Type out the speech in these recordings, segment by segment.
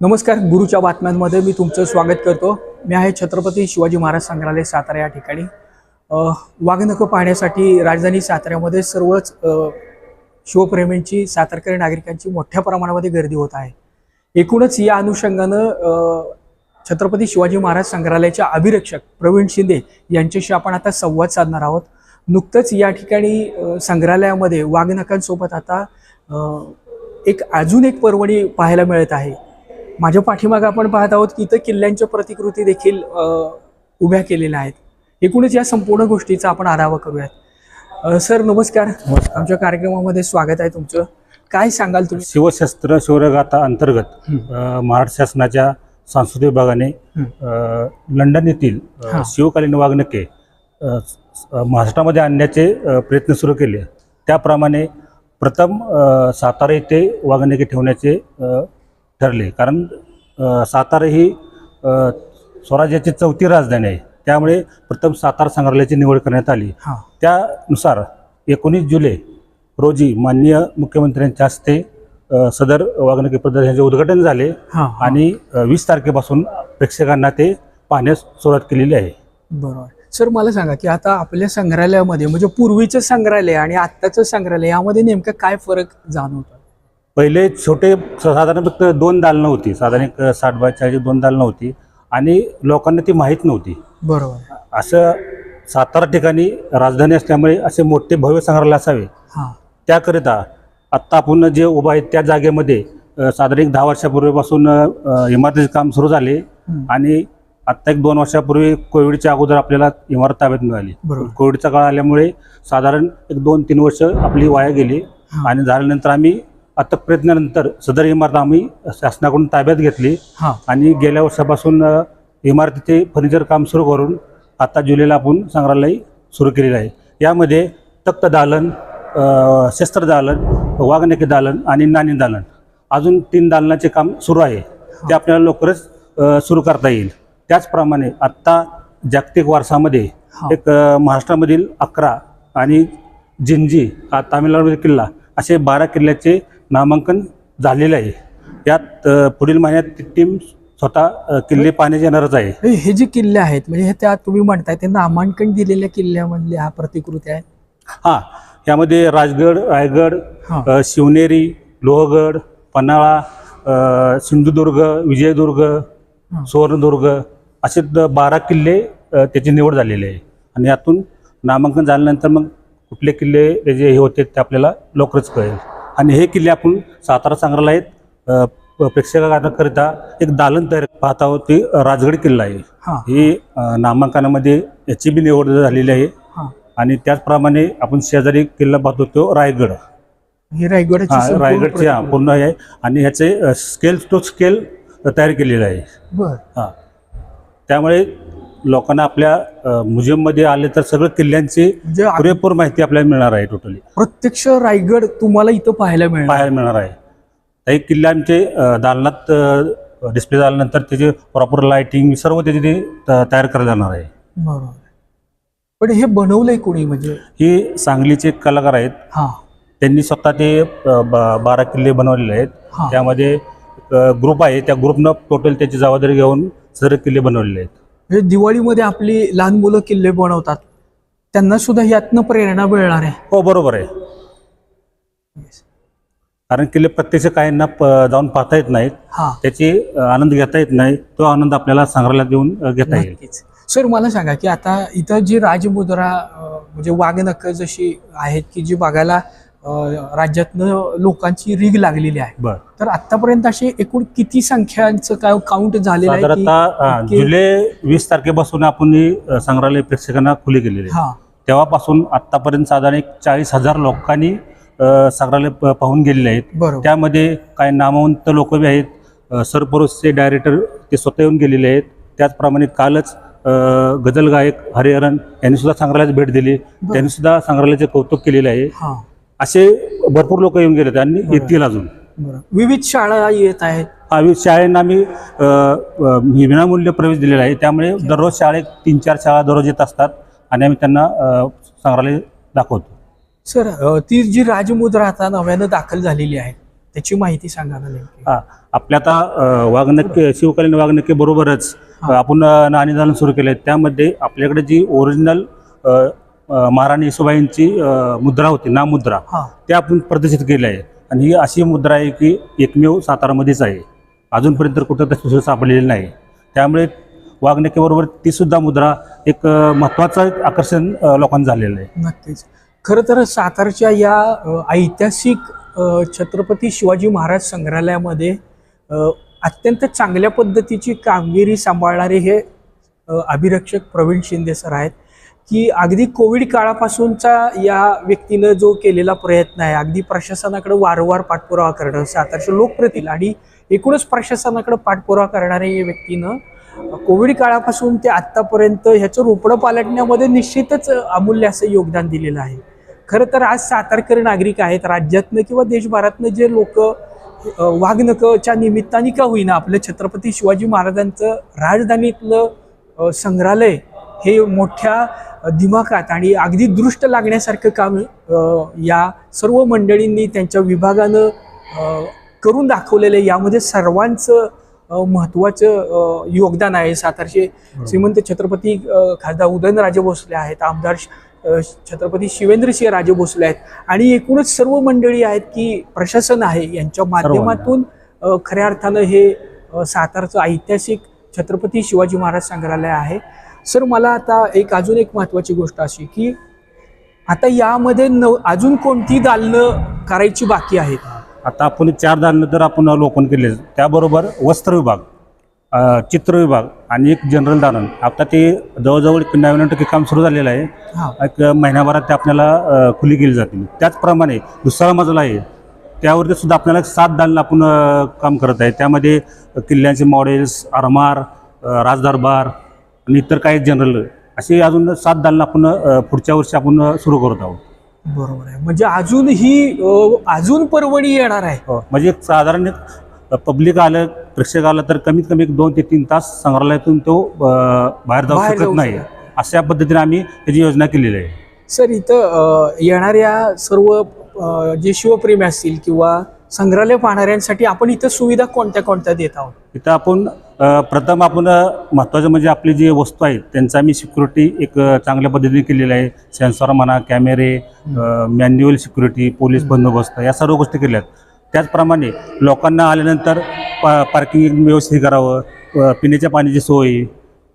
नमस्कार गुरुच्या बातम्यांमध्ये मी तुमचं स्वागत करतो. मी आहे छत्रपती शिवाजी महाराज संग्रहालय सातारा या ठिकाणी. वाघनखं पाहण्यासाठी राजधानी साताऱ्यामध्ये सर्वच शिवप्रेमींची सातारकरी नागरिकांची मोठ्या प्रमाणामध्ये गर्दी होत आहे. एकूणच या अनुषंगानं छत्रपती शिवाजी महाराज संग्रहालयाचे अभिरक्षक प्रवीण शिंदे यांच्याशी आपण आता संवाद साधणार आहोत. नुकतंच या ठिकाणी संग्रहालयामध्ये वाघनखांसोबत आता एक अजून एक पर्वणी पाहायला मिळत आहे. माझ्या पाठीमागं आपण पाहत आहोत की इथं किल्ल्यांच्या प्रतिकृती देखील उभ्या केलेल्या आहेत. एकूणच या संपूर्ण गोष्टीचा आपण आढावा करूयात. सर नमस्कार. आमच्या कार्यक्रमामध्ये स्वागत आहे तुमचं. काय सांगाल तुम्ही? शिवशस्त्र शौर्यगाथा अंतर्गत महाराष्ट्र शासनाच्या सांस्कृतिक विभागाने लंडन येथील. शिवकालीन अ, महाराष्ट्रामध्ये आणण्याचे प्रयत्न सुरू केले. त्याप्रमाणे प्रथम सातारा येथे वाघनके ठेवण्याचे ठरले. कारण सातारा ही स्वराज्याची चौथी राजधानी आहे. त्यामुळे प्रथम सातारा संग्रहालयाची निवड करण्यात आली. हां. त्यानुसार एकोणीस जुलै रोजी माननीय मुख्यमंत्र्यांच्या हस्ते सदर वाघनके प्रदर्शनाचे उद्घाटन झाले आणि वीस तारखेपासून प्रेक्षकांना ते पाहण्यास सुरुवात केलेली आहे. बरोबर. सर मला सांगा की आता आपल्या संग्रहालयामध्ये म्हणजे पूर्वीचं संग्रहालय आणि आत्ताचं संग्रहालय यामध्ये नेमकं काय फरक जाणवतो? पहिले छोटे साधारण फक्त दोन दालनं होती साधारण एक साठ बाय चाळीस दोन दालनं होती आणि लोकांना ती माहीत नव्हती. बरोबर. असं सातारा ठिकाणी राजधानी असल्यामुळे असे मोठे भव्य संग्रहालय असावे. हां. त्याकरिता आत्ता आपण जे उभा आहे त्या जागेमध्ये अ, साधारण एक दहा वर्षापूर्वीपासून अ, इमारतीचे काम सुरू झाले. हं. आणि आत्ता एक दोन वर्षापूर्वी कोविडच्या अगोदर आपल्याला इमारत ताब्यात मिळाली. बरोबर. कोविडचा काळ आल्यामुळे साधारण एक दोन तीन वर्ष आपली वाया गेली. हां. आणि झाल्यानंतर आम्ही अथक प्रयत्नानंतर सदर इमारत आम्ही शासनाकडून ताब्यात घेतली. हां. आणि गेल्या वर्षापासून अ, इमारतीचे फर्निचर काम सुरू करून आता जुलैला आपण संग्रहालय सुरू केलेलं आहे. यामध्ये तक्त दालन अ, शस्त्र दालन वाघनके दालन आणि नाणी दालन. अजून तीन दालनाचे काम सुरू आहे. ते आपल्याला लवकरच अ, सुरू करता येईल. त्याचप्रमाणे आत्ता जागतिक वारसामध्ये हां. एक अ, महाराष्ट्रामधील अकरा आणि जिंजी हा तामिळनाडूमधील किल्ला असे बारा किल्ल्याचे नामांकन झालेले आहे. यात पुढील महिन्यात ती टीम स्वतः किल्ले पाहण्याची येणारच आहे. हे जे किल्ले आहेत म्हणजे हे त्या तुम्ही म्हणताय ते नामांकन दिलेल्या किल्ल्यामधल्या हा प्रतिकृती आहे? हां यामध्ये राजगड रायगड शिवनेरी लोहगड पन्हाळा सिंधुदुर्ग विजयदुर्ग सुवर्णदुर्ग असे बारा किल्ले त्याची निवड झालेली आहे. आणि यातून नामांकन झाल्यानंतर मग कुठले किल्ले त्याचे हे होते ते आपल्याला लवकरच कळेल. आणि हे किल्ले आपण सातारा संग्रहालयात प्रेक्षकांकरिता एक दालन तयार पाहत आहोत ते राजगड किल्ला आहे. हां. नामांकनामध्ये याची बी निवड झालेली आहे. आणि त्याचप्रमाणे आपण शेजारी किल्ला पाहतो तो रायगड. ही रायगडाची हा संपूर्ण रायगडचे हा. पूर्ण आहे. आणि ह्याचे स्केल टू स्केल तयार केलेलं आहे. हां. त्यामुळे लोकांना आपल्या म्युझियममध्ये आले तर सगळं किल्ल्यांची म्हणजे पुरेपूर माहिती आपल्याला मिळणार आहे टोटली प्रत्यक्ष रायगड तुम्हाला इथं पाहायला मिळणार. पाहायला मिळणार आहे. काही किल्ले आमचे दालनात डिस्प्ले झाल्यानंतर त्याचे प्रॉपर लाइटिंग सर्व त्याचे ते तयार करायला जाणार आहे. बरोबर. पण हे बनवलंय कोणी म्हणजे? ही सांगलीचे कलाकार आहेत. हा. त्यांनी स्वतः ते बारा किल्ले बनवलेले आहेत. त्यामध्ये ग्रुप आहे. त्या ग्रुपनं टोटल त्याची जबाबदारी घेऊन सर्व किल्ले बनवलेले आहेत. म्हणजे दिवाळीमध्ये आपली लहान मुलं किल्ले बनवतात त्यांना सुद्धा यातनं प्रेरणा मिळणार आहे. हो बरोबर आहे. कारण किल्ले प्रत्यक्ष काहींना प जाऊन पाहता येत नाहीत. हा. त्याची अ, आनंद घेता येत नाही. तो आनंद आपल्याला संग्रहालयात येऊन अ, घेता येईल. नक्कीच. सर मला सांगा की आता इथं जी राजमुद्रा अं, म्हणजे वाघनख जशी आहेत की जी बघायला राज्यातनं लोकांची रीग लागलेली आहे. बर. तर आतापर्यंत अशी एकूण किती संख्यांचं काय काउंट झालेलं आहे साधारणतः इतके- जुलै वीस तारखेपासून आपण संग्रहालय प्रेक्षकांना खुली केलेली हा. तेव्हापासून आतापर्यंत साधारण एक चाळीस हजार लोकांनी संग्रहालय पाहून गेलेले आहेत. त्यामध्ये काही नामवंत लोक बी आहेत. अ, सरपुरुषचे डायरेक्टर ते स्वतः येऊन गेलेले आहेत. त्याचप्रमाणे कालच अ, गझल गायक हरिहरन यांनी सुद्धा संग्रहालयात भेट दिली. त्यांनी सुद्धा संग्रहालयाचे कौतुक केलेले आहे. असे भरपूर लोक येऊन गेले आणि येतील अजून. विविध शाळा येत आहेत. आम्ही शाळेंना आम्ही विनामूल्य प्रवेश दिलेला आहे. त्यामुळे दररोज शाळेत तीन चार शाळा दररोज येत असतात आणि आम्ही त्यांना संग्रहालय दाखवतो. सर ती जी राजमुद्रा आता नव्यानं दाखल झालेली आहे त्याची माहिती सांगा ना हा आपल्या आता अ, वाघनक्के शिवकालीन वाघनक्के बरोबरच आपण अ, नाणीदान सुरू केले त्यामध्ये आपल्याकडे जी ओरिजिनल महाराणी येसुबाईंची मुद्रा होती नाममुद्रा हा. ते आपण प्रदर्शित केलं आहे. आणि ही अशी मुद्रा आहे की एकमेव सातारामध्येच आहे. अजूनपर्यंत कुठं तशी सापडलेली नाही. त्यामुळे वाघनक्केबरोबर ती सुद्धा मुद्रा एक महत्त्वाचं एक आकर्षण अ, लोकांचं झालेलं आहे. नक्कीच. खरं तर सातारच्या या ऐतिहासिक छत्रपती शिवाजी महाराज संग्रहालयामध्ये अत्यंत चांगल्या पद्धतीची कामगिरी सांभाळणारे हे अभिरक्षक प्रवीण शिंदे सर आहेत. की अगदी कोविड काळापासूनचा या व्यक्तीनं जो केलेला प्रयत्न आहे अगदी प्रशासनाकडे वारंवार पाठपुरावा करणं सातारच्या लोकप्रतील आणि एकूणच प्रशासनाकडे पाठपुरावा करणाऱ्या या व्यक्तीनं कोविड काळापासून ते आत्तापर्यंत ह्याचं रोपडं पालटण्यामध्ये निश्चितच अमूल्य असं योगदान दिलेलं आहे. खरं तर आज सातारकर नागरिक आहेत राज्यातनं किंवा देशभरातनं जे लोक वाघनकच्या निमित्ताने का होईना आपलं छत्रपती शिवाजी महाराजांचं राजधानीतलं संग्रहालय हे मोठ्या दिमाखात आणि अगदी दृष्ट लागण्यासारखं काम या सर्व मंडळींनी त्यांच्या विभागानं करून दाखवलेलं आहे. यामध्ये सर्वांचं महत्त्वाचं योगदान आहे. सातारचे श्रीमंत छत्रपती खासदार उदयनराजे भोसले आहेत. आमदार छत्रपती शिवेंद्रसिंह राजे भोसले आहेत. आणि एकूणच सर्व मंडळी आहेत की प्रशासन आहे. यांच्या माध्यमातून खऱ्या अर्थानं हे सातारचं ऐतिहासिक छत्रपती शिवाजी महाराज संग्रहालय आहे. सर मला आता एक अजून एक महत्त्वाची गोष्ट अशी की आता यामध्ये न अजून कोणती दालनं करायची बाकी आहेत? आता आपण चार दालनं तर आपण लोकन केले त्याबरोबर वस्त्र विभाग अ, चित्र विभाग आणि एक जनरल दालन. आता ते जवळजवळ एक नव्याण्णव टक्के काम सुरू झालेलं आहे. हा. एक महिन्याभरात ते आपल्याला अ, खुली केली जातील. त्याचप्रमाणे दुसरा मजला आहे त्यावरती सुद्धा आपल्याला सात दालन आपण अ, काम करत आहे. त्यामध्ये किल्ल्यांचे मॉडेल्स आरमार अ, राजदरबार आणि इतर काही जनरल असे अजून सात दालन आपण पुढच्या वर्षी आपण सुरू करत आहोत. बरोबर आहे. म्हणजे अजून ही अजून परवडी येणार आहे. हो म्हणजे साधारण पब्लिक आलं प्रेक्षक आलं तर कमीत कमी दोन ते तीन तास संग्रहालयातून तो बाहेर जाऊ शकत नाही. अशा पद्धतीने आम्ही त्याची योजना केलेली आहे. सर इथं येणाऱ्या सर्व जे शिवप्रेमी असतील किंवा संग्रहालय पाहणाऱ्यांसाठी आपण इथं सुविधा कोणत्या कोणत्या देत आहोत? इथं आपण अ, प्रथम आपण अ, महत्त्वाचं म्हणजे आपली जे वस्तू आहेत त्यांचा आम्ही सिक्युरिटी एक अ, चांगल्या पद्धतीने केलेली आहे. सेन्सॉर म्हणा कॅमेरे मॅन्युअल सिक्युरिटी पोलीस बंदोबस्त या सर्व गोष्टी केल्या आहेत. त्याचप्रमाणे लोकांना आल्यानंतर पा पार्किंग व्यवस्थित करावं अ, पिण्याच्या पाण्याची सोय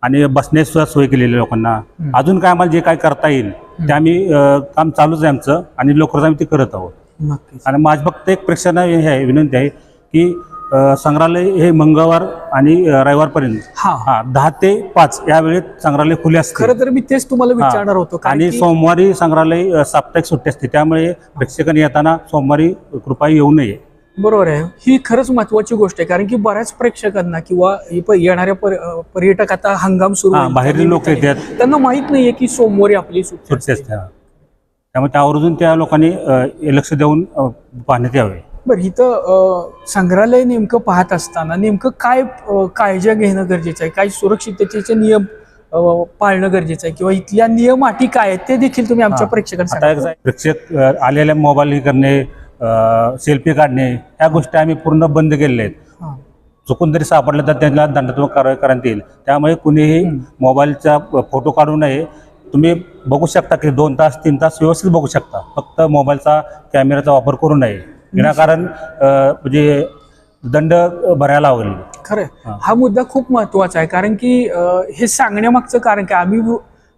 आणि बसण्याची सुद्धा सोय केलेली आहे लोकांना. अजून काय आम्हाला जे काय करता येईल ते आम्ही अ, काम चालूच आहे आमचं आणि लवकरच आम्ही ते करत आहोत. नक्कीच. आणि माझं फक्त एक प्रेक्षांना हे आहे विनंती आहे की अ, संग्रहालय हे मंगळवार आणि अ, रविवारपर्यंत. हा. हा दहा ते पाच या वेळेत संग्रहालय खुले असते खरं तर मी तेच तुम्हाला विचारणार होतो कारण आणि की- सोमवारी संग्रहालय अ, साप्ताहिक सुट्टी असते त्यामुळे प्रेक्षकांनी येताना सोमवारी कृपया येऊ नये. बरोबर आहे. ही खरंच महत्वाची गोष्ट आहे कारण की बऱ्याच प्रेक्षकांना किंवा हे प- येणाऱ्या पर- अ, पर्यटक आता हंगाम सुरू हा होईल. बाहेरील लोक येतात. त्यांना माहीत नाहीये की सोमवारी आपली सुट्टी सुट्टी असते. असते हा. त्यामुळे त्यावरून त्या लोकांनी लक्ष देऊन पाहण्यात यावे. बरं इथं संग्रहालय नेमकं पाहत असताना नेमकं काय काळजी घेणं गरजेचं आहे? काय सुरक्षिततेचे नियम पाळणं गरजेचं आहे? किंवा इथल्या नियम अटी काय आहेत? ते देखील तुम्ही आमच्या. प्रेक्षकांना प्रेक्षक आलेल्या मोबाईल हे करणे सेल्फी काढणे ह्या गोष्टी आम्ही पूर्ण बंद केलेल्या आहेत. चुकून जरी सापडलं तर त्यांना दंडात्मक कारवाई करण्यात येईल. त्यामुळे कुणीही. मोबाईलचा फोटो काढू नये. तुम्ही बघू शकता की दोन तास तीन तास व्यवस्थित बघू शकता. फक्त मोबाईलचा कॅमेराचा वापर करू नये. विनाकारण म्हणजे दंड भरायला लागेल. खरंय. हा. मुद्दा खूप महत्त्वाचा आहे. कारण की हे सांगण्यामागचं कारण काय? आम्ही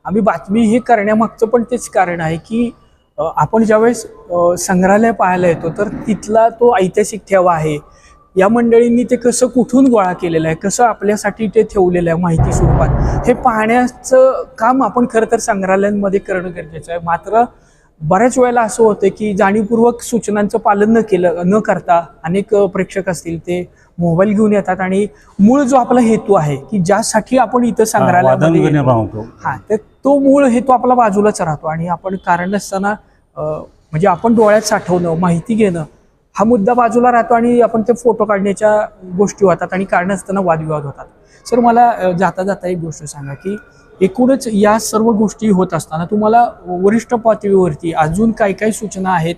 आम्ही बातमी हे करण्यामागचं पण तेच कारण आहे की आपण ज्यावेळेस संग्रहालय पाहायला येतो तर तिथला तो ऐतिहासिक ठेवा आहे. या मंडळींनी ते कसं कुठून गोळा केलेलं आहे कसं आपल्यासाठी ते ठेवलेलं आहे माहिती स्वरूपात हे पाहण्याचं काम आपण खरं तर संग्रहालयांमध्ये करणं गरजेचं आहे. मात्र बऱ्याच वेळेला असं होतं की जाणीवपूर्वक सूचनांचं पालन न केलं न करता अनेक प्रेक्षक असतील ते मोबाईल घेऊन येतात आणि मूळ जो आपला हेतू आहे की ज्यासाठी आपण इथं संग्रहालयामध्ये हा तर तो मूळ हेतू आपला बाजूलाच राहतो आणि आपण कारण नसताना म्हणजे आपण डोळ्यात साठवणं माहिती घेणं हा मुद्दा बाजूला राहतो आणि आपण ते फोटो काढण्याच्या गोष्टी होतात आणि कारण असताना वादविवाद होतात. सर मला जाता जाता एक गोष्ट सांगा की एकूणच या सर्व गोष्टी होत असताना तुम्हाला वरिष्ठ पातळीवरती अजून काय काय सूचना आहेत?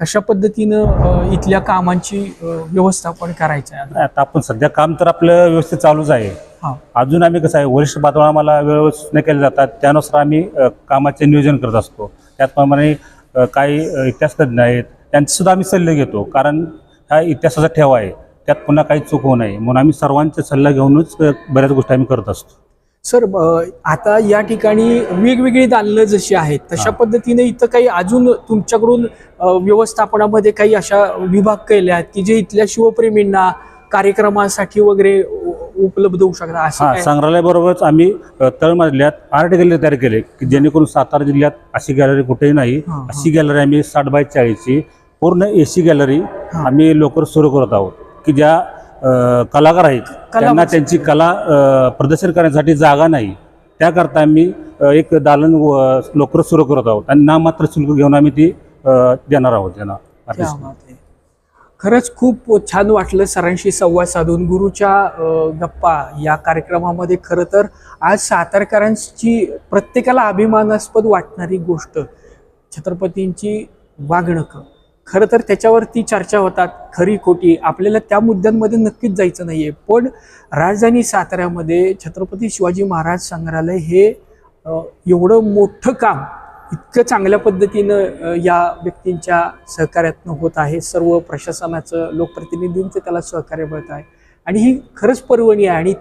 कशा पद्धतीनं इथल्या कामांची व्यवस्थापन करायचं आहे? आता आपण सध्या काम तर आपलं व्यवस्थित चालूच आहे. हा. अजून आम्ही कसं आहे वरिष्ठ पातळीवर आम्हाला वेळेवर सूचना केल्या जातात. त्यानुसार आम्ही कामाचे नियोजन करत असतो. त्याचप्रमाणे काही इतिहासतज्ञ आहेत त्यांचे सुद्धा आम्ही सल्ले घेतो. कारण हा इतिहासाचा ठेवा आहे. त्यात पुन्हा काही चूक होऊ नये. म्हणून आम्ही सर्वांचे सल्ला घेऊनच बऱ्याच गोष्टी आम्ही करत असतो. सर आता या ठिकाणी वेगवेगळी दालनं जशी आहेत तशा. पद्धतीने इथं काही अजून तुमच्याकडून व्यवस्थापनामध्ये काही अशा विभाग केले आहेत की जे इथल्या शिवप्रेमींना कार्यक्रमासाठी वगैरे उपलब्ध होऊ शकतात हा काय? संग्रहालयाबरोबरच आम्ही अ, तळमजल्यात आर्ट गॅलरी तयार केले की जेणेकरून सातारा जिल्ह्यात अशी गॅलरी कुठेही नाही हा, हा. अशी गॅलरी आम्ही साठ बाय चाळीसची पूर्ण एसी गॅलरी. आम्ही लवकर सुरू करत आहोत की ज्या अ, कलाकार आहेत त्यांना त्यांची कला अ, प्रदर्शन करण्यासाठी जागा नाही त्याकरता आम्ही अ, एक दालन अ, लवकर सुरू करत आहोत आणि नाममात्र शुल्क घेऊन आम्ही ती अ, देणार आहोत त्यांना क्या बात आहे. खरंच खूप छान वाटलं सरांशी संवाद साधून. गुरुच्या गप्पा या कार्यक्रमामध्ये खरं तर आज सातारकरांची प्रत्येकाला अभिमानास्पद वाटणारी गोष्ट छत्रपतींची वागणकं. खरं तर त्याच्यावरती चर्चा होतात खरी खोटी. आपल्याला त्या मुद्द्यांमध्ये नक्कीच जायचं नाही आहे पण राजधानी साताऱ्यामध्ये छत्रपती शिवाजी महाराज संग्रहालय हे एवढं मोठं काम इतकं चांगल्या पद्धतीनं या व्यक्तींच्या सहकार्यातनं होत आहे. सर्व प्रशासनाचं लोकप्रतिनिधींचं त्याला सहकार्य मिळत आहे. आणि ही खरंच पर्वणी आहे आणि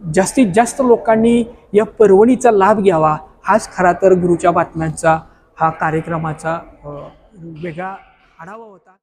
जास्तीत जास्त लोकांनी या पर्वणीचा लाभ घ्यावा हाच खरा तर गुरुच्या बातम्यांचा हा कार्यक्रमाचा वेगळा आढावा होता.